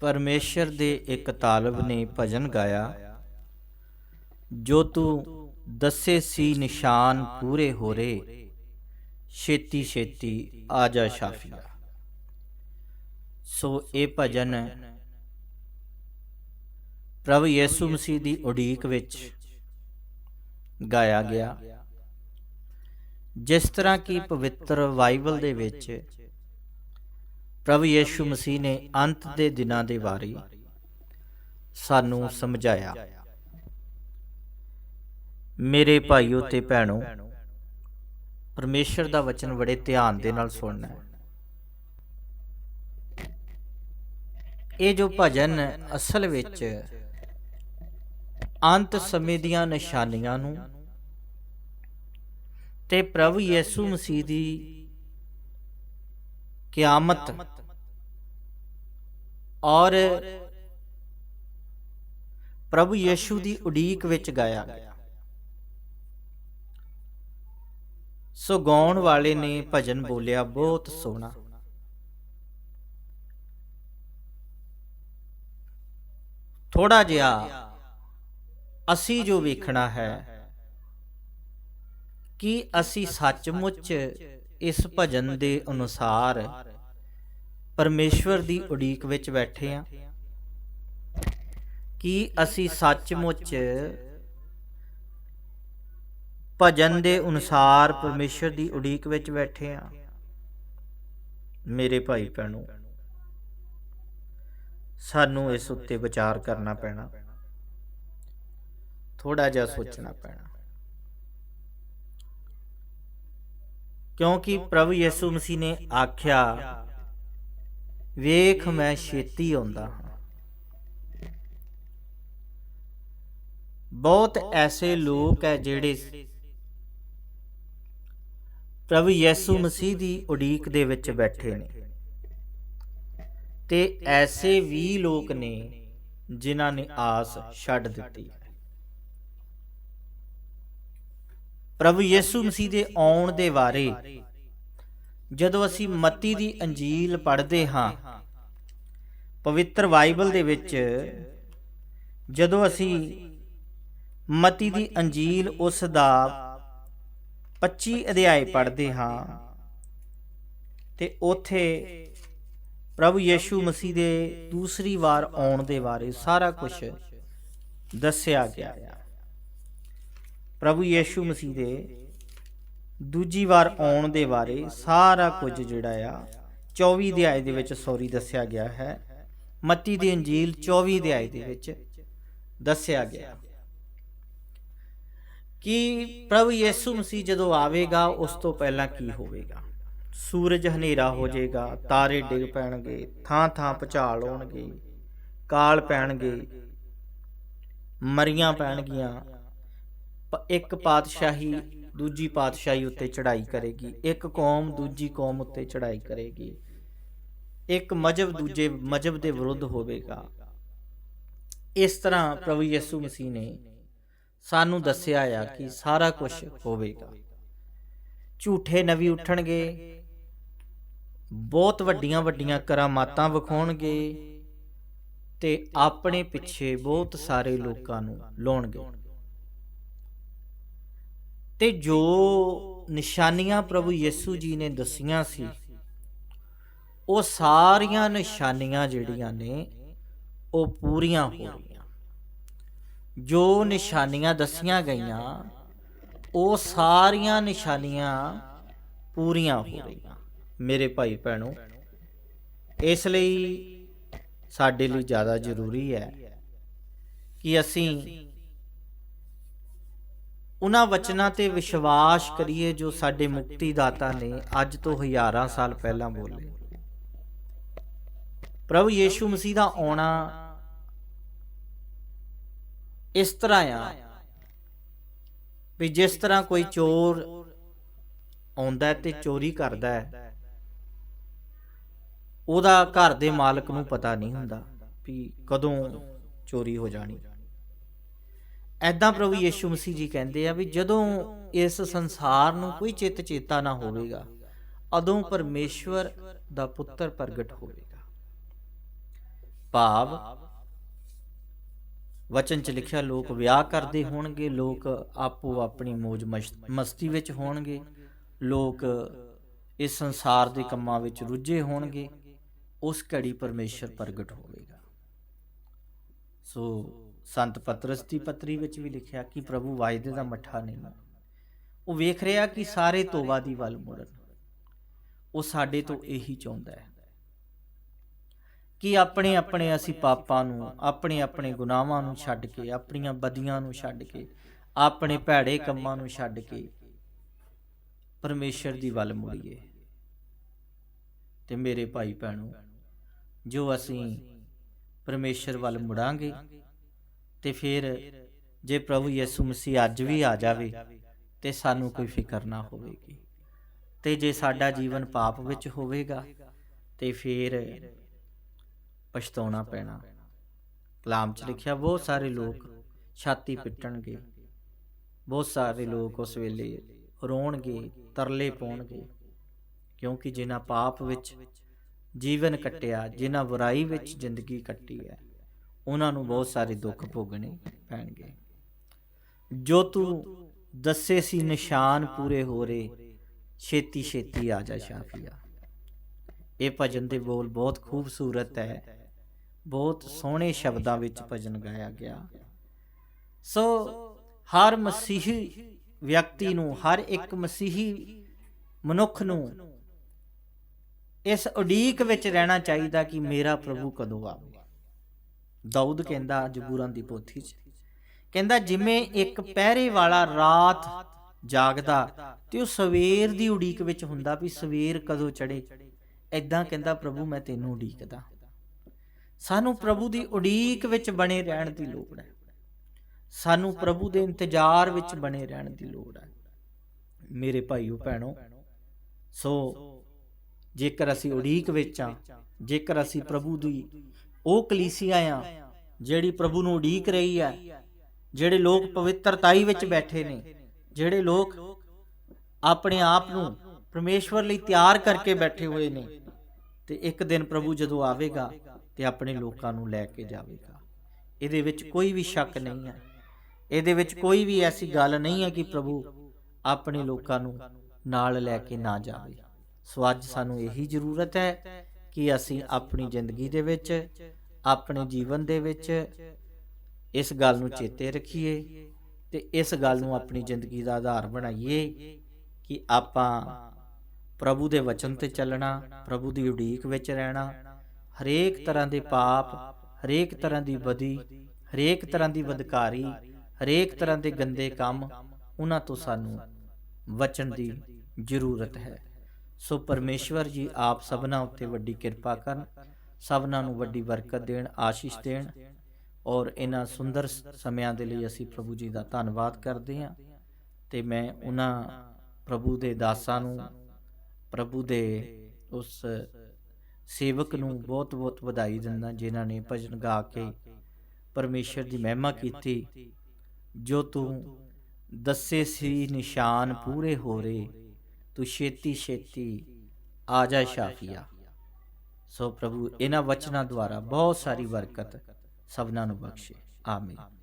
ਪਰਮੇਸ਼ਰ ਦੇ ਇੱਕ ਤਾਲਬ ਨੇ ਭਜਨ ਗਾਇਆ, ਜੋ ਤੂੰ ਦੱਸੇ ਸੀ ਨਿਸ਼ਾਨ ਪੂਰੇ ਹੋ ਹੋਰੇ ਛੇਤੀ ਛੇਤੀ ਆ ਜਾ ਸ਼ਾਫੀਆ। ਸੋ ਇਹ ਭਜਨ ਪ੍ਰਭੂ ਯਿਸੂ ਮਸੀਹ ਦੀ ਉਡੀਕ ਵਿੱਚ ਗਾਇਆ ਗਿਆ, ਜਿਸ ਤਰ੍ਹਾਂ ਕਿ ਪਵਿੱਤਰ ਬਾਈਬਲ ਦੇ ਵਿੱਚ ਪ੍ਰਭੂ ਯਿਸੂ ਮਸੀਹ ਨੇ ਅੰਤ ਦੇ ਦਿਨਾਂ ਦੇ ਬਾਰੇ ਸਾਨੂੰ ਸਮਝਾਇਆ। ਮੇਰੇ ਭਾਈਓ ਤੇ ਭੈਣੋ, ਪਰਮੇਸ਼ਰ ਦਾ ਵਚਨ ਬੜੇ ਧਿਆਨ ਦੇ ਨਾਲ ਸੁਣਨਾ ਹੈ। ਇਹ ਜੋ ਭਜਨ ਅਸਲ ਵਿੱਚ ਅੰਤ ਸਮੇਂ ਦੀਆਂ ਨਿਸ਼ਾਨੀਆਂ ਨੂੰ ਤੇ ਪ੍ਰਭੂ ਯਿਸੂ ਮਸੀਹ ਦੀ ਕਿਆਮਤ ਔਰ ਪ੍ਰਭੂ ਯਿਸੂ ਦੀ ਉਡੀਕ ਵਿੱਚ ਗਾਇਆ। ਗਿਆ ਸੋ ਗਾਉਣ ਵਾਲੇ ਨੇ ਭਜਨ ਬੋਲਿਆ, ਬਹੁਤ ਸੋਹਣਾ। ਥੋੜਾ ਜਿਹਾ ਅਸੀਂ ਜੋ ਵੇਖਣਾ ਹੈ ਕਿ ਅਸੀਂ ਸੱਚਮੁੱਚ ਇਸ ਭਜਨ ਦੇ ਅਨੁਸਾਰ ਪਰਮੇਸ਼ਵਰ ਦੀ ਉਡੀਕ ਵਿੱਚ ਬੈਠੇ ਹਾਂ ਕਿ ਅਸੀਂ ਸੱਚਮੁੱਚ ਭਜਨ ਦੇ ਅਨੁਸਾਰ ਪਰਮੇਸ਼ਵਰ ਦੀ ਉਡੀਕ ਵਿੱਚ ਬੈਠੇ ਹਾਂ ਮੇਰੇ ਭਾਈ ਭੈਣੋ, ਸਾਨੂੰ ਇਸ ਉੱਤੇ ਵਿਚਾਰ ਕਰਨਾ ਪੈਣਾ। ਥੋੜਾ ਜਿਹਾ ਸੋਚਣਾ ਪੈਣਾ। ਕਿਉਂਕਿ ਪ੍ਰਭੂ ਯਿਸੂ ਮਸੀਹ ਨੇ ਆਖਿਆ ਵੇਖ ਮੈਂ ਛੇਤੀ ਆਉਂਦਾ ਹਾਂ। ਬਹੁਤ ਐਸੇ ਲੋਕ ਹੈ ਜਿਹੜੇ ਪ੍ਰਭੂ ਯਿਸੂ ਮਸੀਹ ਦੀ ਉਡੀਕ ਦੇ ਵਿੱਚ ਬੈਠੇ ਨੇ ਤੇ ਐਸੇ ਵੀ ਲੋਕ ਨੇ ਜਿਨ੍ਹਾਂ ਨੇ ਆਸ ਛੱਡ ਦਿੱਤੀ। ਪ੍ਰਭੂ ਯਿਸੂ ਮਸੀਹ ਦੇ ਆਉਣ ਦੇ ਬਾਰੇ ਜਦੋਂ ਅਸੀਂ ਮਤੀ ਦੀ ਅੰਜੀਲ ਪੜ੍ਹਦੇ ਹਾਂ, ਪਵਿੱਤਰ ਬਾਈਬਲ ਦੇ ਵਿੱਚ, ਜਦੋਂ ਅਸੀਂ ਮਤੀ ਦੀ ਅੰਜੀਲ ਉਸ ਦਾ 25 ਅਧਿਆਇ ਪੜ੍ਹਦੇ ਹਾਂ, ਤੇ ਉਥੇ ਪ੍ਰਭੂ ਯਿਸੂ ਮਸੀਹ ਦੇ ਦੂਸਰੀ ਵਾਰ ਆਉਣ ਦੇ ਬਾਰੇ ਸਾਰਾ ਕੁਝ ਦੱਸਿਆ ਗਿਆ ਹੈ ਪ੍ਰਭੂ ਯਿਸੂ ਮਸੀਹ ਦੇ ਦੂਜੀ ਵਾਰ ਆਉਣ ਦੇ ਬਾਰੇ ਸਾਰਾ ਕੁਝ ਜਿਹੜਾ ਆ 24 ਅਧਿਆਇ ਦੇ ਵਿੱਚ ਸੌਰੀ ਦੱਸਿਆ ਗਿਆ ਹੈ। ਮੱਤੀ ਦੀ ਅੰਜੀਲ 24 ਅਧਿਆਇ ਦੇ ਵਿੱਚ ਦੱਸਿਆ ਗਿਆ। ਕਿ ਪ੍ਰਭੂ ਯਿਸੂ ਮਸੀਹ ਜਦੋਂ ਆਵੇਗਾ, ਉਸ ਤੋਂ ਪਹਿਲਾਂ ਕੀ ਹੋਵੇਗਾ? ਸੂਰਜ ਹਨੇਰਾ ਹੋ ਜਾਏਗਾ, ਤਾਰੇ ਡਿੱਗ ਪੈਣਗੇ ਥਾਂ ਥਾਂ ਭੁਚਾਲ ਹੋਣਗੇ ਕਾਲ ਪੈਣਗੇ, ਮਰੀਆਂ ਪੈਣਗੀਆਂ। ਇੱਕ ਪਾਤਸ਼ਾਹੀ ਦੂਜੀ ਪਾਤਸ਼ਾਹੀ ਉੱਤੇ ਚੜ੍ਹਾਈ ਕਰੇਗੀ, ਇੱਕ ਕੌਮ ਦੂਜੀ ਕੌਮ ਉੱਤੇ ਚੜ੍ਹਾਈ ਕਰੇਗੀ, ਇੱਕ ਮਜਬ ਦੂਜੇ ਮਜਬ ਦੇ ਵਿਰੁੱਧ ਹੋਵੇਗਾ। ਇਸ ਤਰ੍ਹਾਂ ਪ੍ਰਭੂ ਯਿਸੂ ਮਸੀਹ ਨੇ ਸਾਨੂੰ ਦੱਸਿਆ ਆ ਕਿ ਸਾਰਾ ਕੁਝ ਹੋਵੇਗਾ। ਝੂਠੇ ਨਵੀ ਉੱਠਣਗੇ, ਬਹੁਤ ਵੱਡੀਆਂ ਵੱਡੀਆਂ ਕਰਾਮਾਤਾਂ ਵਿਖਾਉਣਗੇ ਤੇ ਆਪਣੇ ਪਿੱਛੇ ਬਹੁਤ ਸਾਰੇ ਲੋਕਾਂ ਨੂੰ ਲਾਉਣਗੇ। ਤੇ ਜੋ ਨਿਸ਼ਾਨੀਆਂ ਪ੍ਰਭੂ ਯਿਸੂ ਜੀ ਨੇ ਦਸੀਆਂ ਸੀ, ਉਹ ਸਾਰੀਆਂ ਨਿਸ਼ਾਨੀਆਂ ਜਿਹੜੀਆਂ ਨੇ, ਉਹ ਪੂਰੀਆਂ ਹੋ ਰਹੀਆਂ ਜੋ ਨਿਸ਼ਾਨੀਆਂ ਦਸੀਆਂ ਗਈਆਂ, ਉਹ ਸਾਰੀਆਂ ਨਿਸ਼ਾਨੀਆਂ ਪੂਰੀਆਂ ਹੋ ਗਈਆਂ। ਮੇਰੇ ਭਾਈ ਭੈਣੋ, ਇਸ ਲਈ ਸਾਡੇ ਲਈ ਜ਼ਿਆਦਾ ਜ਼ਰੂਰੀ ਹੈ ਕਿ ਅਸੀਂ ਉਹਨਾਂ ਵਚਨਾਂ ਤੇ ਵਿਸ਼ਵਾਸ ਕਰੀਏ ਜੋ ਸਾਡੇ ਮੁਕਤੀ ਦਾਤਾ ਨੇ ਅੱਜ ਤੋਂ ਹਜ਼ਾਰਾਂ ਸਾਲ ਪਹਿਲਾਂ ਬੋਲੇ। ਪ੍ਰਭੂ ਯੀਸ਼ੂ ਮਸੀਹ ਦਾ ਆਉਣਾ ਇਸ ਤਰ੍ਹਾਂ ਆ ਵੀ ਜਿਸ ਤਰ੍ਹਾਂ ਕੋਈ ਚੋਰ ਆਉਂਦਾ ਤੇ ਚੋਰੀ ਕਰਦਾ ਹੈ, ਉਹਦਾ ਘਰ ਦੇ ਮਾਲਕ ਨੂੰ ਪਤਾ ਨਹੀਂ ਹੁੰਦਾ ਵੀ ਕਦੋਂ ਚੋਰੀ ਹੋ ਜਾਣੀ। ਐਦਾਂ ਪ੍ਰਭੂ ਯੀਸ਼ੂ ਮਸੀਹ ਜੀ ਕਹਿੰਦੇ ਆ ਵੀ ਜਦੋਂ ਇਸ ਸੰਸਾਰ ਨੂੰ ਕੋਈ ਚਿੱਤ ਚੇਤਾ ਨਾ ਹੋਵੇਗਾ, ਉਦੋਂ ਪਰਮੇਸ਼ਵਰ ਦਾ ਪੁੱਤਰ ਪ੍ਰਗਟ ਹੋਵੇਗਾ। ਭਾਵ, ਵਚਨ ਚ ਲਿਖਿਆ, ਲੋਕ ਵਿਆਹ ਕਰਦੇ ਹੋਣਗੇ, ਲੋਕ ਆਪੋ ਆਪਣੀ ਮौज ਮਸ਼- ਮਸਤੀ ਵਿੱਚ ਹੋਣਗੇ, ਲੋਕ ਇਸ ਸੰਸਾਰ ਦੇ ਕੰਮਾਂ ਵਿੱਚ ਰੁੱਝੇ ਹੋਣਗੇ, ਉਸ ਘੜੀ ਪਰਮੇਸ਼ਰ ਪ੍ਰਗਟ ਹੋਵੇਗਾ। ਸੋ ਸੰਤ ਪਤਰਸ ਦੀ ਪੱਤਰੀ ਵਿੱਚ ਵੀ ਲਿਖਿਆ ਕਿ ਪ੍ਰਭੂ ਵਾਜਦੇ ਦਾ ਮੱਠਾ ਨਹੀਂ ਉਹ ਵੇਖ ਰਿਹਾ ਕਿ ਸਾਰੇ ਤੋਬਾ ਦੀ ਵੱਲ ਮੁੜਨ। ਉਹ ਸਾਡੇ ਤੋਂ ਇਹੀ ਚਾਹੁੰਦਾ ਹੈ ਕਿ ਆਪਣੇ ਆਪਣੇ ਅਸੀਂ ਪਾਪਾਂ ਨੂੰ, ਆਪਣੇ ਆਪਣੇ ਗੁਨਾਹਾਂ ਨੂੰ ਛੱਡ ਕੇ, ਆਪਣੀਆਂ ਬਦੀਆਂ ਨੂੰ ਛੱਡ ਕੇ, ਆਪਣੇ ਭੈੜੇ ਕੰਮਾਂ ਨੂੰ ਛੱਡ ਕੇ ਪਰਮੇਸ਼ਰ ਦੀ ਵੱਲ ਮੁੜੀਏ। ਤੇ ਮੇਰੇ ਭਾਈ ਭੈਣੋ, ਜੋ ਅਸੀਂ ਪਰਮੇਸ਼ਰ ਵੱਲ ਮੁੜਾਂਗੇ ਤੇ ਫਿਰ ਜੇ ਪ੍ਰਭੂ ਯਿਸੂ ਮਸੀਹ ਅੱਜ ਵੀ ਆ ਜਾਵੇ ਤੇ ਸਾਨੂੰ ਕੋਈ ਫਿਕਰ ਨਾ ਹੋਵੇਗੀ। ਤੇ ਜੇ ਸਾਡਾ ਜੀਵਨ ਪਾਪ ਵਿੱਚ ਹੋਵੇਗਾ ਤੇ ਫਿਰ ਪਛਤਾਉਣਾ ਪੈਣਾ। ਕਲਾਮ 'ਚ ਲਿਖਿਆ, ਬਹੁਤ ਸਾਰੇ ਲੋਕ ਛਾਤੀ ਪਿੱਟਣਗੇ। ਬਹੁਤ ਸਾਰੇ ਲੋਕ ਉਸ ਵੇਲੇ ਰੋਣਗੇ, ਤਰਲੇ ਪਾਉਣਗੇ। ਕਿਉਂਕਿ ਜਿਨ੍ਹਾਂ ਪਾਪ ਵਿੱਚ ਜੀਵਨ ਕੱਟਿਆ, ਜਿਨ੍ਹਾਂ ਬੁਰਾਈ ਵਿੱਚ ਜ਼ਿੰਦਗੀ ਕੱਟੀ ਹੈ ਉਹਨਾਂ ਨੂੰ ਬਹੁਤ ਸਾਰੇ ਦੁੱਖ ਭੋਗਣੇ ਪੈਣਗੇ। ਜੋ ਤੂੰ ਦੱਸੇ ਸੀ ਨਿਸ਼ਾਨ ਪੂਰੇ ਹੋ ਰਹੇ ਛੇਤੀ ਛੇਤੀ ਆ ਜਾ ਸ਼ਾਫੀਆ। ਇਹ ਭਜਨ ਦੇ ਬੋਲ ਬਹੁਤ ਖੂਬਸੂਰਤ ਹੈ। ਬਹੁਤ ਸੋਹਣੇ ਸ਼ਬਦਾਂ ਵਿੱਚ ਭਜਨ ਗਾਇਆ ਗਿਆ। ਸੋ ਹਰ ਮਸੀਹੀ ਵਿਅਕਤੀ ਨੂੰ, ਹਰ ਇੱਕ ਮਸੀਹੀ ਮਨੁੱਖ ਨੂੰ ਇਸ ਉਡੀਕ ਵਿੱਚ ਰਹਿਣਾ ਚਾਹੀਦਾ ਕਿ ਮੇਰਾ ਪ੍ਰਭੂ ਕਦੋਂ ਆਵੇਗਾ। ਦਾਊਦ ਕਹਿੰਦਾ ਜਬੂਰਾਂ ਦੀ ਪੋਥੀ 'ਚ। ਕਹਿੰਦਾ ਜਿਵੇਂ ਇੱਕ ਪਹਿਰੇ ਵਾਲਾ ਰਾਤ ਜਾਗਦਾ ਤੇ ਉਹ ਸਵੇਰ ਦੀ ਉਡੀਕ ਵਿੱਚ ਹੁੰਦਾ ਵੀ ਸਵੇਰ ਕਦੋਂ ਚੜੇ ਐਦਾਂ ਕਹਿੰਦਾ, ਪ੍ਰਭੂ, ਮੈਂ ਤੈਨੂੰ ਉਡੀਕਦਾ। ਸਾਨੂੰ ਪ੍ਰਭੂ ਦੀ ਉਡੀਕ ਵਿੱਚ ਬਣੇ ਰਹਿਣ ਦੀ ਲੋੜ ਹੈ। ਸਾਨੂੰ ਪ੍ਰਭੂ ਦੇ ਇੰਤਜ਼ਾਰ ਵਿੱਚ ਬਣੇ ਰਹਿਣ ਦੀ ਲੋੜ ਹੈ। ਮੇਰੇ ਭਾਈਓ, ਭੈਣੋ, ਸੋ ਜੇਕਰ ਅਸੀਂ ਉਡੀਕ ਵਿੱਚ ਆ ਜੇਕਰ ਅਸੀਂ ਪ੍ਰਭੂ ਦੀ ਉਹ ਕਲੀਸਿਆ ਆ ਜਿਹੜੀ ਪ੍ਰਭੂ ਨੂੰ ਉਡੀਕ ਰਹੀ ਹੈ ਜਿਹੜੇ ਲੋਕ ਪਵਿੱਤਰਤਾਈ ਵਿੱਚ ਬੈਠੇ ਨੇ, ਜਿਹੜੇ ਲੋਕ ਆਪਣੇ ਆਪ ਨੂੰ ਪਰਮੇਸ਼ਵਰ ਲਈ ਤਿਆਰ ਕਰਕੇ ਬੈਠੇ ਹੋਏ ਨੇ, ਤੇ ਇੱਕ ਦਿਨ ਪ੍ਰਭੂ ਜਦੋਂ ਆਵੇਗਾ ਤੇ ਆਪਣੇ ਲੋਕਾਂ ਨੂੰ ਲੈ ਕੇ ਜਾਵੇਗਾ। ਇਹਦੇ ਵਿੱਚ ਕੋਈ ਵੀ ਸ਼ੱਕ ਨਹੀਂ ਹੈ ਇਹਦੇ ਵਿੱਚ ਕੋਈ ਵੀ ਐਸੀ ਗੱਲ ਨਹੀਂ ਹੈ ਕਿ ਪ੍ਰਭੂ ਆਪਣੇ ਲੋਕਾਂ ਨੂੰ ਨਾਲ ਲੈ ਕੇ ਨਾ ਜਾਵੇ। ਸੋ ਅੱਜ ਸਾਨੂੰ ਇਹੀ ਜ਼ਰੂਰਤ ਹੈ ਕਿ ਅਸੀਂ ਆਪਣੀ ਜ਼ਿੰਦਗੀ ਦੇ ਵਿੱਚ, ਆਪਣੇ ਜੀਵਨ ਦੇ ਵਿੱਚ ਇਸ ਗੱਲ ਨੂੰ ਚੇਤੇ ਰੱਖੀਏ ਤੇ ਇਸ ਗੱਲ ਨੂੰ ਆਪਣੀ ਜ਼ਿੰਦਗੀ ਦਾ ਆਧਾਰ ਬਣਾਈਏ ਕਿ ਆਪਾਂ ਪ੍ਰਭੂ ਦੇ ਵਚਨ ਤੇ ਚੱਲਣਾ, ਪ੍ਰਭੂ ਦੀ ਉਡੀਕ ਵਿੱਚ ਰਹਿਣਾ, ਹਰੇਕ ਤਰ੍ਹਾਂ ਦੇ ਪਾਪ, ਹਰੇਕ ਤਰ੍ਹਾਂ ਦੀ ਬਦੀ, ਹਰੇਕ ਤਰ੍ਹਾਂ ਦੀ ਬਦਕਾਰੀ, ਹਰੇਕ ਤਰ੍ਹਾਂ ਦੇ ਗੰਦੇ ਕੰਮ, ਉਹਨਾਂ ਤੋਂ ਸਾਨੂੰ ਬਚਣ ਦੀ ਜ਼ਰੂਰਤ ਹੈ। ਸੋ ਪਰਮੇਸ਼ਵਰ ਜੀ, ਆਪ ਸਭਨਾ ਉੱਤੇ ਵੱਡੀ ਕਿਰਪਾ ਕਰਨ, ਸਭਨਾ ਨੂੰ ਵੱਡੀ ਬਰਕਤ ਦੇਣ, ਆਸ਼ੀਸ਼ ਦੇਣ। ਔਰ ਇਹਨਾਂ ਸੁੰਦਰ ਸਮਿਆਂ ਦੇ ਲਈ ਅਸੀਂ ਪ੍ਰਭੂ ਜੀ ਦਾ ਧੰਨਵਾਦ ਕਰਦੇ ਹਾਂ। ਤੇ ਮੈਂ ਉਹਨਾਂ ਪ੍ਰਭੂ ਦੇ ਦਾਸਾਂ ਨੂੰ, ਪ੍ਰਭੂ ਦੇ ਉਸ ਸੇਵਕ ਨੂੰ ਬਹੁਤ-ਬਹੁਤ ਵਧਾਈ ਦਿੰਦਾ, ਜਿਨ੍ਹਾਂ ਨੇ ਭਜਨ ਗਾ ਕੇ ਪਰਮੇਸ਼ਰ ਦੀ ਮਹਿਮਾ ਕੀਤੀ, ਜੋ ਤੂੰ ਦੱਸੇ ਸੀ ਨਿਸ਼ਾਨ ਪੂਰੇ ਹੋ ਰਹੇ। ਤੂੰ ਛੇਤੀ ਛੇਤੀ ਆ ਜਾ ਸ਼ਾਫੀਆ। ਸੋ ਪ੍ਰਭੂ ਇਹਨਾਂ ਵਚਨਾਂ ਦੁਆਰਾ ਬਹੁਤ ਸਾਰੀ ਬਰਕਤ ਸਭਨਾਂ ਨੂੰ ਬਖਸ਼ੇ। ਆਮੀਨ।